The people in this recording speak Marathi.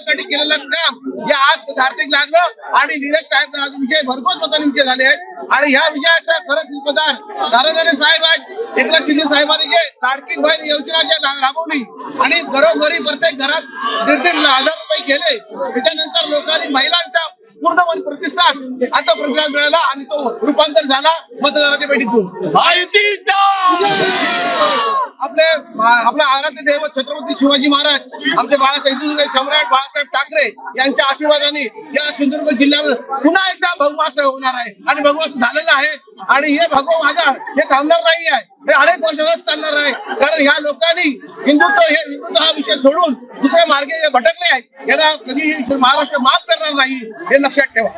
लोकांसाठी केलेलं काम हे आज सार्थक लागलं आणि नीरज साहेब आज विजय भरघोस मतांनी विजय झाले आहेत. आणि ह्या विजयाचा खरंच शिल्पदार नारायण साहेब आहेत. एकनाथ शिंदे साहेबांनी जे लाडकी बहीण योजना जे राबवली आणि घरोघरी प्रत्येक घरात दीड दीड हजार रुपये गेले. त्याच्यानंतर लोकांनी महिलांचा पूर्णपणे प्रतिसाद आता प्रतिसाद मिळाला आणि तो रूपांतर झाला मतदाराच्या भेटीतून. आपले आपला आराध्य दैवत छत्रपती शिवाजी महाराज आमचे बाळासाहेब सम्राट बाळासाहेब ठाकरे यांच्या आशीर्वादाने या सिंधुदुर्ग जिल्ह्यावर पुन्हा एकदा भगवास होणार आहे. आणि भगवास झालेला आहे. आणि हे भगव माझा हे थांबणार नाही आहे. हे अनेक वर्षातच चालणार आहे. कारण ह्या लोकांनी हिंदुत्व हे हिंदुत्व हा विषय सोडून दुसऱ्या मार्गे हे भटकले आहेत. यांना कधीही महाराष्ट्र माफ करणार नाही. हे लक्षात ठेवा.